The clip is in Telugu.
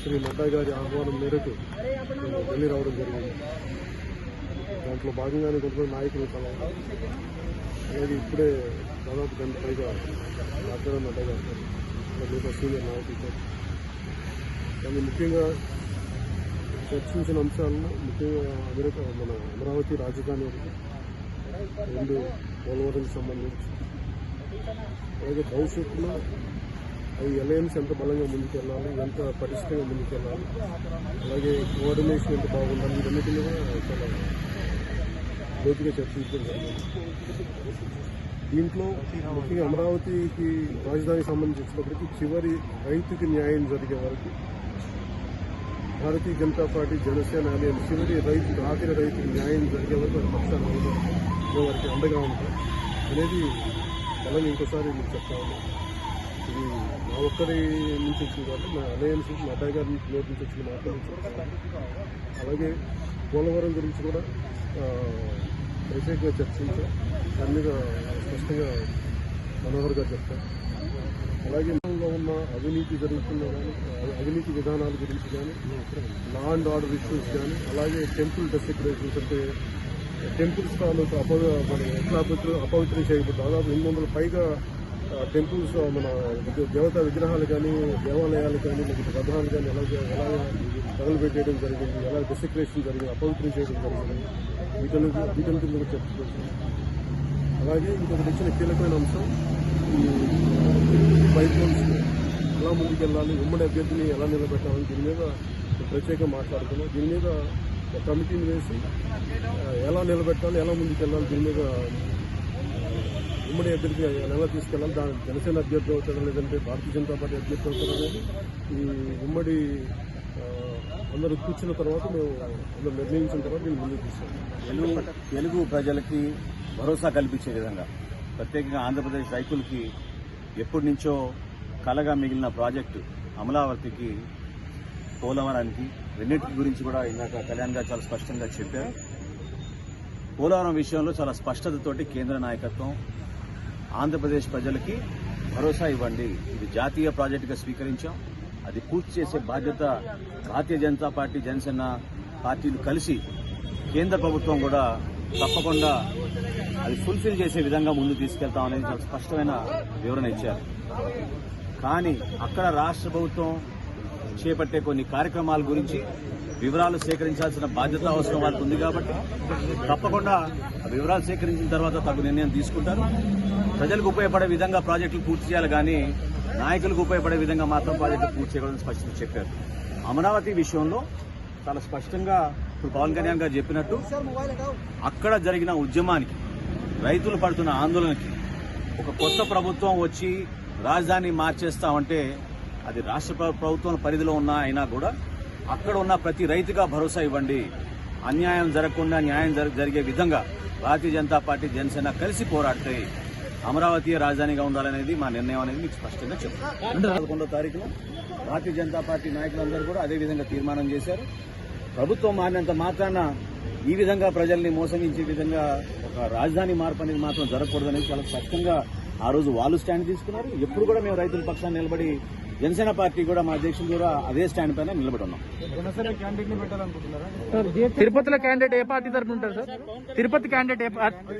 శ్రీ నడ్డా గారి ఆహ్వానం మేరకు ఢిల్లీ రావడం జరిగింది. దాంట్లో భాగంగానే కొంతమంది నాయకులు కలవడం అలాగే ఇప్పుడే దాదాపు గంట పైగా డాక్టర్ నడ్డా గారు. మిగతా సీనియర్ నాయకులతో కానీ ముఖ్యంగా చర్చించిన అంశాలను ముఖ్యంగా అమెరికా మన అమరావతి రాజధాని రెండు పోలవరంకి సంబంధించి అలాగే భవిష్యత్తులో అవి అలయన్స్ ఎంత బలంగా ముందుకెళ్ళాలి ఎంత పటిష్టంగా ముందుకెళ్ళాలి అలాగే కోఆర్డినేషన్ ఎంత బాగుండాలి వీటన్నిటి కూడా చాలా లోతుగా చర్చించడం దీంట్లో ముఖ్యంగా అమరావతికి రాజధానికి సంబంధించినప్పటికీ చివరి రైతుకి న్యాయం జరిగే వరకు భారతీయ జనతా పార్టీ జనసేన అనే చివరి రైతు ఆఖరి రైతుకి న్యాయం జరిగే వరకు వారి వారికి అండగా ఉంటాం అనేది బలంగా ఇంకోసారి మీకు చెప్తా ఉన్నాం ఇది మా ఒక్కరి నుంచి వచ్చింది కాబట్టి మా అలయన్స్ మా అబ్బాయి గారి నుంచి నోటి నుంచి వచ్చిన మాట నుంచి అలాగే పోలవరం గురించి కూడా ప్రత్యేకంగా చర్చించాం. దాని మీద స్పష్టంగా మనోహర్ గారు అలాగే లో ఉన్న అవినీతి జరుగుతున్న కానీ అవినీతి విధానాల గురించి కానీ లా అండ్ ఆర్డర్ ఇష్యూస్ కానీ అలాగే టెంపుల్ డెసిక్రేషన్స్ అంటే టెంపుల్స్ తాలూకు అప మన ఎట్లా అపవిత్ర అపవిత్రం చేయబడి దాదాపు ఎనిమిది వందల పైగా టెంపుల్స్ మన దేవతా విగ్రహాలు కానీ దేవాలయాలు కానీ లేకపోతే రథాలు కానీ ఎలా ఎలా తగలబెట్టేయడం జరిగింది ఎలా డెసిక్రేషన్ జరిగింది అపవిత్రం చేయడం జరిగింది వీటిని వీటిని కింద కూడా అలాగే ఇంకొకటి ఇచ్చిన కీలకమైన అంశం ఈ పైప్లైన్స్ ఎలా ముందుకెళ్ళాలి ఉమ్మడి అభ్యర్థిని ఎలా నిలబెట్టాలి దీని మీద ప్రత్యేకంగా మాట్లాడుతున్నాం. దీని మీద కమిటీని వేసి ఎలా నిలబెట్టాలి ఎలా ముందుకెళ్ళాలి దీని మీద ఉమ్మడి అభ్యర్థి ఎలా తీసుకెళ్ళాలి. దాని జనసేన అభ్యర్థి అవుతారా లేదంటే భారతీయ జనతా పార్టీ అభ్యర్థి అవుతారా అనేది ఈ ఉమ్మడి అందరూ కూర్చున్న తర్వాత మేము అందరూ నిర్ణయించిన తర్వాత మేము ముందుకు తీసుకెళ్ళాం తెలుగు తెలుగు ప్రజలకి భరోసా కల్పించే విధంగా ప్రత్యేకంగా ఆంధ్రప్రదేశ్ రైతులకి ఎప్పటి నుంచో కలగా మిగిలిన ప్రాజెక్టు అమలావతికి పోలవరానికి రెండింటి గురించి కూడా ఇందాక కళ్యాణ్ గారు చాలా స్పష్టంగా చెప్పారు. పోలవరం విషయంలో చాలా స్పష్టతతోటి కేంద్ర నాయకత్వం ఆంధ్రప్రదేశ్ ప్రజలకి భరోసా ఇవ్వండి. ఇది జాతీయ ప్రాజెక్టుగా స్వీకరించాం. అది పూర్తి చేసే బాధ్యత భారతీయ జనతా పార్టీ జనసేన పార్టీలు కలిసి కేంద్ర ప్రభుత్వం కూడా తప్పకుండా అది ఫుల్ఫిల్ చేసే విధంగా ముందు తీసుకెళ్తాం అనేది చాలా స్పష్టమైన వివరణ ఇచ్చారు. కానీ అక్కడ రాష్ట్ర ప్రభుత్వం చేపట్టే కొన్ని కార్యక్రమాల గురించి వివరాలు సేకరించాల్సిన బాధ్యత అవసరం వారికి ఉంది కాబట్టి తప్పకుండా వివరాలు సేకరించిన తర్వాత తగు నిర్ణయం తీసుకుంటారు. ప్రజలకు ఉపయోగపడే విధంగా ప్రాజెక్టులు పూర్తి చేయాలి కానీ నాయకులకు ఉపయోగపడే విధంగా మాత్రం ప్రాజెక్టులు పూర్తి చేయకూడదని స్పష్టంగా చెప్పారు. అమరావతి విషయంలో చాలా స్పష్టంగా ఇప్పుడు పవన్ కళ్యాణ్ గారు చెప్పినట్టు అక్కడ జరిగిన ఉద్యమానికి రైతులు పడుతున్న ఆందోళనకి ఒక కొత్త ప్రభుత్వం వచ్చి రాజధాని మార్చేస్తామంటే అది రాష్ట్ర ప్రభుత్వం పరిధిలో ఉన్నా అయినా కూడా అక్కడ ఉన్న ప్రతి రైతుగా భరోసా ఇవ్వండి. అన్యాయం జరగకుండా న్యాయం జరిగే విధంగా భారతీయ జనతా పార్టీ జనసేన కలిసి పోరాడతాయి అమరావతి రాజధానిగా ఉండాలనేది మా నిర్ణయం అనేది మీకు స్పష్టంగా చెప్తాను. పదకొండో తారీఖున భారతీయ జనతా పార్టీ నాయకులందరూ కూడా అదే విధంగా తీర్మానం చేశారు. ప్రభుత్వం మారినంత మాత్రాన ఈ విధంగా ప్రజల్ని మోసగించే విధంగా ఒక రాజధాని మార్పు అనేది మాత్రం జరగకూడదని చాలా స్పష్టంగా ఆ రోజు వాళ్ళు స్టాండ్ తీసుకున్నారు. ఎప్పుడు కూడా మేము రైతుల పక్షాన్ని నిలబడి జనసేన పార్టీ కూడా మా అధ్యక్షులు కూడా అదే స్టాండ్ పైన నిలబడి ఉన్నాం తిరుపతిలో క్యాండిడేట్ ఏ పార్టీ తరఫున ఉంటారు సార్? తిరుపతి క్యాండిడేట్ ఏ పార్టీ